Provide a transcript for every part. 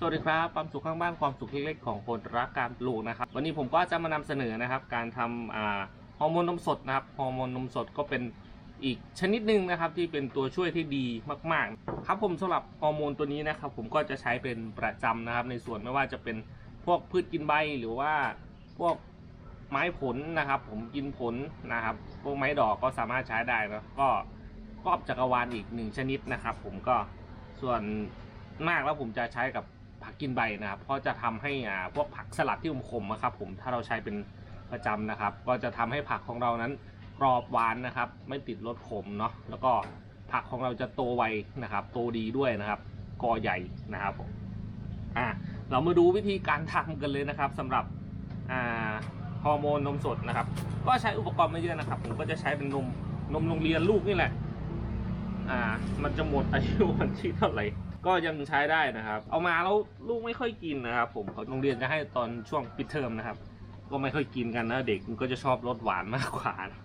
สวัสดีครับความสุขข้างบ้านความสุขเล็กๆของคนรักการปลูกนะครับ วันนี้ผมก็จะมานำเสนอนะครับ การทำฮอร์โมนนมสดนะครับฮอร์โมนนมสดก็เป็นอีกชนิดหนึ่งนะครับ ที่เป็นตัวช่วยที่ดีมากๆ ครับผมสำหรับฮอร์โมนตัวนี้นะครับ ผมก็จะใช้เป็นประจำนะครับ ในส่วนไม่ว่าจะเป็นพวกพืชกินใบหรือว่าพวกไม้ผลนะครับ ผมกินผลนะครับ พวกไม้ดอกก็สามารถใช้ได้นะก็ครอบจักรวาลอีกหนึ่งชนิดนะครับ ผมก็ส่วนมากแล้วผมจะใช้กับ ผักกินใบนะครับเพราะจะทำให้อ่าพวกผักสลัดที่ขมๆนะครับ ผมถ้าเราใช้เป็นประจำนะครับ ก็จะทำให้ผักของเรานั้นกรอบหวานนะครับ ไม่ติดรสขมเนาะแล้วก็ผักของเราจะโตไวนะครับ โตดีด้วยนะครับกอใหญ่นะครับผมอ่าเรามาดูวิธีการทำกันเลยนะครับสำหรับอ่าฮอร์โมนนมสดนะครับ ก็ใช้อุปกรณ์ไม่เยอะนะครับผมก็จะใช้เป็นนมนมโรงเรียนลูกนี่แหละ อ่า มันจะหมดอายุวันที่เท่าไหร่ ก็ยังใช้ได้นะครับ เอามาแล้วลูกไม่ค่อยกินนะครับผมเขาโรงเรียนจะให้ตอนช่วงปิดเทอมนะครับ ก็ไม่ค่อยกินกันนะเด็กมันก็จะชอบรสหวานมากกว่านะ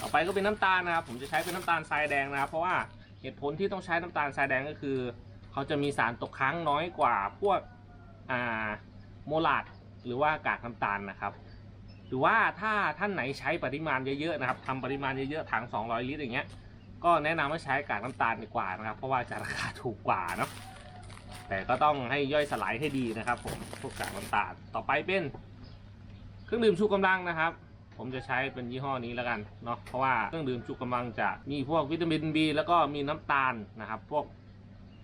ต่อไปก็เป็นน้ำตาลนะครับ ผมจะใช้เป็นน้ำตาลทรายแดงนะครับ เพราะว่าเหตุผลที่ต้องใช้น้ำตาลทรายแดงก็คือ เขาจะมีสารตกค้างน้อยกว่าพวกอ่าโมลาดหรือว่ากากน้ำตาลนะครับหรือว่าถ้าท่านไหนใช้ปริมาณเยอะๆนะครับทำปริมาณเยอะๆถัง 200 ลิตรอย่างเงี้ย ก็แนะนำให้ใช้กากน้ำตาลดีกว่านะครับ เพราะว่าจะราคาถูกกว่าเนาะแต่ก็ต้องให้ย่อยสลายให้ดีนะครับ ผมพวกกากน้ำตาลต่อไปเป็น เครื่องดื่มชูกำลังนะครับ ผมจะใช้เป็นยี่ห้อนี้แล้วกันเนาะเพราะว่าเครื่องดื่มชูกำลังจะมีพวกวิตามิน B แล้วก็มีน้ำตาลนะครับ พวก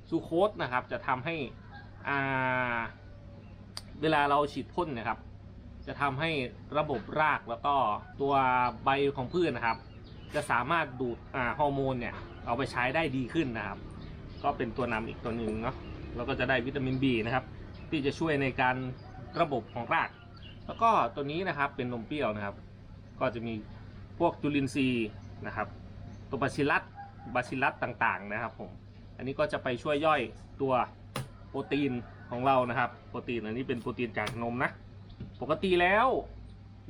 ซูโคสนะครับ จะทำให้อ่าเวลาเราฉีดพ่นนะครับ จะทำให้ระบบรากแล้วก็ตัวใบของพืชนะครับ จะสามารถดูดฮอร์โมนเนี่ยเอาไปใช้ได้ดีขึ้นนะครับ ก็เป็นตัวนำอีกตัวหนึ่งเนาะแล้วก็จะได้วิตามิน B นะครับ ที่จะช่วยในการระบบของราก แล้วก็ตัวนี้นะครับเป็นนมเปรี้ยวนะครับ ก็จะมีพวกจุลินทรีย์นะครับ ตัวบาซิลัสบาซิลัสต่างๆนะครับผมอันนี้ก็จะไปช่วยย่อยตัวโปรตีนของเรานะครับ โปรตีนอันนี้เป็นโปรตีนจากนมนะ ปกติแล้ว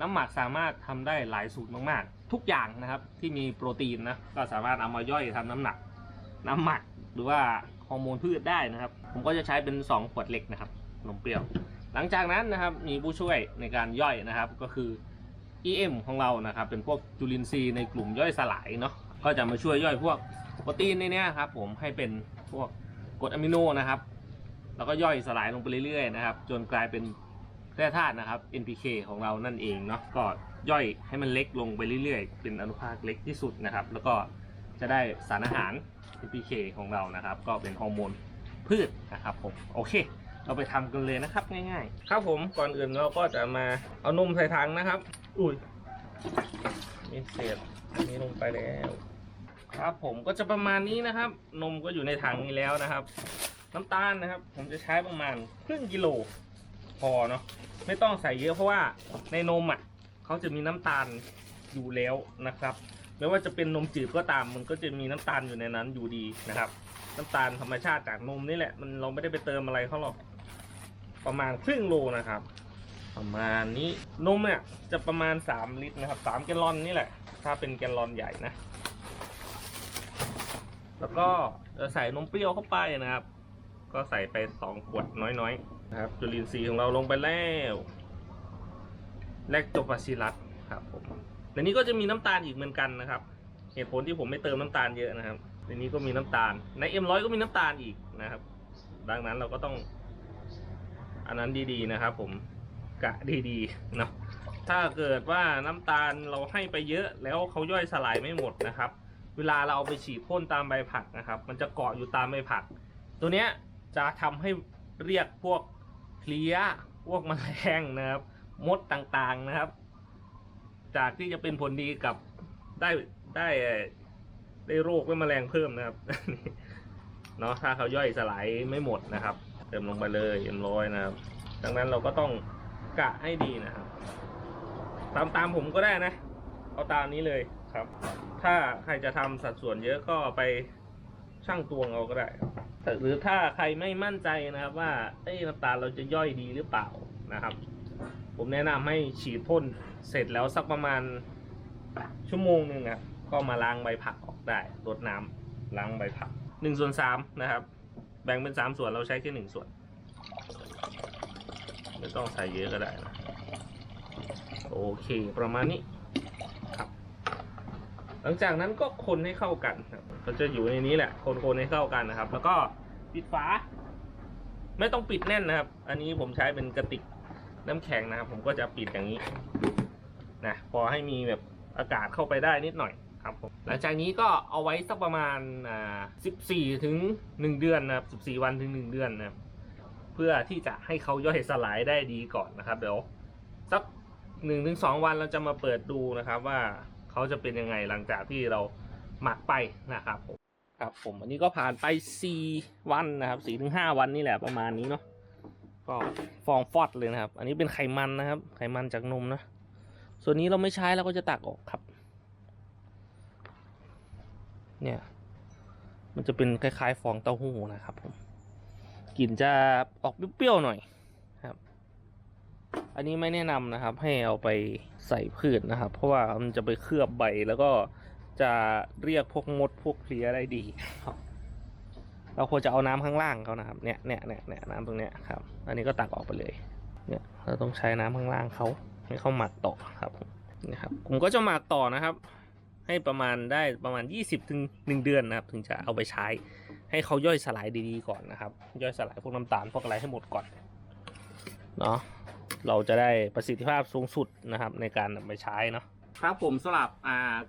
น้ำหมักสามารถทำได้หลายสูตรมากๆ ทุกอย่างนะครับที่มีโปรตีนนะก็สามารถเอามาย่อยทำน้ำหนัก น้ำหมักหรือว่าฮอร์โมนพืชได้นะครับ ผมก็จะใช้เป็น 2 ขวดเล็กนะครับนมเปรี้ยว หลังจากนั้นนะครับมีผู้ช่วยในการย่อยนะครับก็คือ EM ของเรานะครับ เป็นพวกจุลินทรีย์ในกลุ่มย่อยสลายเนาะก็จะมาช่วยย่อยพวกโปรตีนในเนี้ยครับผมให้เป็นพวกกรดอะมิโนนะครับ แล้วก็ย่อยสลายลงไปเรื่อยๆนะครับ จนกลายเป็นแร่ธาตุนะครับ NPK ของเรานั่นเองเนาะก็ ย่อยให้มันเล็กลงไปเรื่อยๆ เป็นอนุภาคเล็กที่สุดนะครับ แล้วก็จะได้สารอาหาร NPK ของเรานะครับ ก็เป็นฮอร์โมนพืชนะครับผมโอเค เราไปทำกันเลยนะครับง่ายๆ ครับผมก่อนอื่นเราก็จะมาเอานมใส่ถังนะครับ อุ้ยมีเศษอันนี้ลงไปแล้ว ครับผมก็จะประมาณนี้นะครับ นมก็อยู่ในถังนี้แล้วนะครับ น้ำตาลนะครับ ผมจะใช้ประมาณครึ่งกิโลพอเนาะไม่ต้องใส่เยอะเพราะว่าในนมอะ เขาจะมีน้ำตาลอยู่แล้วนะครับ ไม่ว่าจะเป็นนมจืดก็ตามมันก็จะมีน้ำตาลอยู่ในนั้นอยู่ดีนะครับ น้ำตาลธรรมชาติจากนมนี่แหละ มันเราไม่ได้ไปเติมอะไรเขาหรอกประมาณครึ่งโลนะครับ ประมาณนี้นมเนี่ยจะประมาณ 3 ลิตรนะครับ3แกลลอนนี่แหละ ถ้าเป็นแกลลอนใหญ่นะ แล้วก็จะใส่นมเปรี้ยวเข้าไปนะครับ ก็ใส่ไปสองขวดน้อยๆนะครับจุลินทรีย์ของเราลงไปแล้ว แลคโตบาซิลัสครับผมในนี้ก็จะมีน้ำตาลอีกเหมือนกันนะครับ เหตุผลที่ผมไม่เติมน้ำตาลเยอะนะครับ ในนี้ก็มีน้ำตาล ในเอ็มร้อยก็มีน้ำตาลอีกนะครับ ดังนั้นเราก็ต้อง อันนั้นดีๆนะครับ ผมกะดีๆเนาะถ้าเกิดว่าน้ำตาลเราให้ไปเยอะแล้วเขาย่อยสลายไม่หมดนะครับ เวลาเราเอาไปฉีดพ่นตามใบผักนะครับ มันจะเกาะอยู่ตามใบผัก ตัวเนี้ยจะทำให้เรียกพวกเพลี้ยพวกมแมลงนะครับ มดต่างๆนะครับจากที่จะเป็นผลดีกับได้ได้ได้โรคและแมลงเพิ่มนะครับเนาะถ้าเขาย่อยสลายไม่หมดนะครับ เติมลงไปเลยเอ็มร้อยนะครับ ดังนั้นเราก็ต้องกะให้ดีนะครับ ตามตามผมก็ได้นะ เอาตามนี้เลยครับ ถ้าใครจะทำสัดส่วนเยอะก็ไปช่างตวงเอาก็ได้ครับหรือถ้าใครไม่มั่นใจนะครับ ว่าเอ้ยน้ำตาลเราจะย่อยดีหรือเปล่านะครับ ผมแนะนำให้ฉีดพ่นเสร็จแล้วสักประมาณชั่วโมงหนึ่งอะก็มาล้างใบผักออกได้รดน้ำล้างใบผักหนึ่งส่วนสามนะครับ แบ่งเป็นสามส่วนเราใช้แค่หนึ่งส่วน ไม่ต้องใส่เยอะก็ได้นะโอเคประมาณนี้ครับ หลังจากนั้นก็คนให้เข้ากันครับก็จะอยู่ในนี้แหละ คนๆให้เข้ากันนะครับ แล้วก็ปิดฝา ไม่ต้องปิดแน่นนะครับ อันนี้ผมใช้เป็นกระติก น้ำแข็งนะครับ ผมก็จะปิดอย่างนี้นะพอให้มีแบบอากาศเข้าไปได้นิดหน่อยครับผมหลังจากนี้ก็เอาไว้สักประมาณอ่า14 ถึง 1 เดือนนะครับ 14 วันถึง 1 เดือนนะครับเพื่อที่จะให้เขาย่อยสลายได้ดีก่อนนะครับ เดี๋ยวสักหนึ่งถึงสองวันเราจะมาเปิดดูนะครับว่าเขาจะเป็นยังไงหลังจากที่เราหมักไปนะครับผมครับผมอันนี้ก็ผ่านไป 4 วันนะครับ4ถึง5วันนี่แหละประมาณนี้เนาะ ก็ฟองฟอดเลยนะครับ อันนี้เป็นไขมันนะครับ ไขมันจากนมนะ ส่วนนี้เราไม่ใช้เราก็จะตักออกครับ เนี่ย มันจะเป็นคล้ายๆฟองเต้าหู้นะครับผมกลิ่นจะออกเปรี้ยวๆหน่อยครับ อันนี้ไม่แนะนำนะครับ ให้เอาไปใส่พืชนะครับ เพราะว่ามันจะไปเคลือบใบแล้วก็จะเรียกพวกมดพวกเพลี้ยได้ดีครับ เราควรจะเอาน้ำข้างล่างเขานะครับเนี่ยเนี่ยเนี่ยเนี่ยน้ำตรงเนี้ยครับ อันนี้ก็ตักออกไปเลย เนี่ยเราต้องใช้น้ำข้างล่างเขาให้เขาหมักต่อครับนี่ครับผมก็จะหมักต่อนะครับ ให้ประมาณได้ประมาณ 20ถึง1เดือนนะครับ ถึงจะเอาไปใช้ ให้เขาย่อยสลายดีๆก่อนนะครับ ย่อยสลายพวกน้ำตาลพวกอะไรให้หมดก่อนเนาะเราจะได้ประสิทธิภาพสูงสุดนะครับในการนำไปใช้เนาะ ครับผมสำหรับ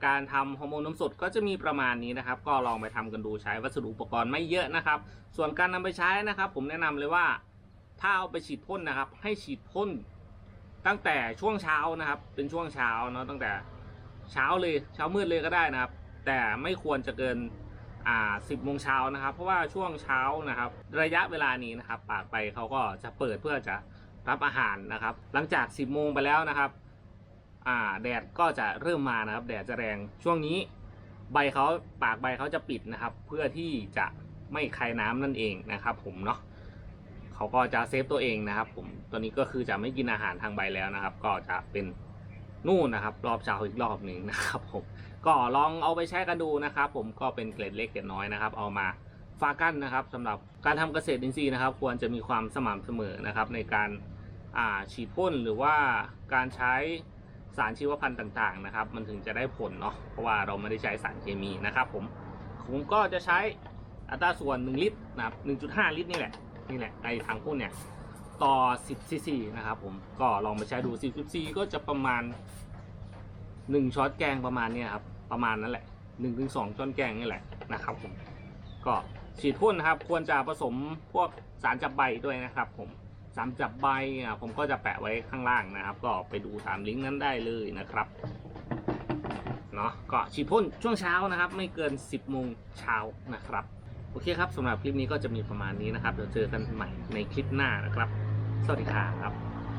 การทำฮอร์โมนนมสดก็จะมีประมาณนี้นะครับ ก็ลองไปทำกันดูใช้วัสดุอุปกรณ์ไม่เยอะนะครับ ส่วนการนำไปใช้นะครับ ผมแนะนำเลยว่าถ้าเอาไปฉีดพ่นนะครับ ให้ฉีดพ่นตั้งแต่ช่วงเช้านะครับ เป็นช่วงเช้าเนาะตั้งแต่เช้าเลยเช้ามืดเลยก็ได้นะครับ แต่ไม่ควรจะเกินอ่าสิบโมงเช้านะครับ เพราะว่าช่วงเช้านะครับ ระยะเวลานี้นะครับ ปากไปเขาก็จะเปิดเพื่อจะรับอาหารนะครับ หลังจาก10โมงไปแล้วนะครับ อ่าแดดก็จะเริ่มมานะครับ แดดจะแรงช่วงนี้ใบเขาปากใบเขาจะปิดนะครับ เพื่อที่จะไม่คายน้ำนั่นเองนะครับ ผมเนาะเขาก็จะเซฟตัวเองนะครับ ผมตัวนี้ก็คือจะไม่กินอาหารทางใบแล้วนะครับ ก็จะเป็นนู่นนะครับ รอบเช้าอีกรอบหนึ่งนะครับ ผมก็ลองเอาไปใช้กันดูนะครับ ผมก็เป็นเกล็ดเล็กเกล็ดน้อยนะครับ เอามาฝากกันนะครับสำหรับการทำเกษตรอินทรีย์นะครับ ควรจะมีความสม่ำเสมอนะครับ ในการฉีดพ่นหรือว่าการใช้ สารชีวพันธุ์ต่างๆนะครับ มันถึงจะได้ผลเนาะเพราะว่าเราไม่ได้ใช้สารเคมีนะครับ ผมผมก็จะใช้อัตราส่วน 1 ลิตรนะครับ1.5 ลิตรนี่แหละนี่แหละไอทางพ่นเนี่ยต่อ 10ซีซีนะครับผมก็ลองไปใช้ดู10ซีซีก็จะประมาณหนึ่งช้อนแกงประมาณเนี้ยครับประมาณนั้นแหละหนึ่งถึงสองช้อนแกงนี่แหละนะครับผมก็ฉีดพ่นนะครับ ควรจะผสมพวกสารจับใบด้วยนะครับผม สารจับใบผมก็จะแปะไว้ข้างล่างนะครับ ก็ไปดูตามลิงก์นั้นได้เลยนะครับเนาะก็ฉีดพ่นช่วงเช้านะครับ ไม่เกิน 10โมงเช้านะครับ โอเคครับสำหรับคลิปนี้ก็จะมีประมาณนี้นะครับ เดี๋ยวเจอกันใหม่ในคลิปหน้านะครับ สวัสดีครับ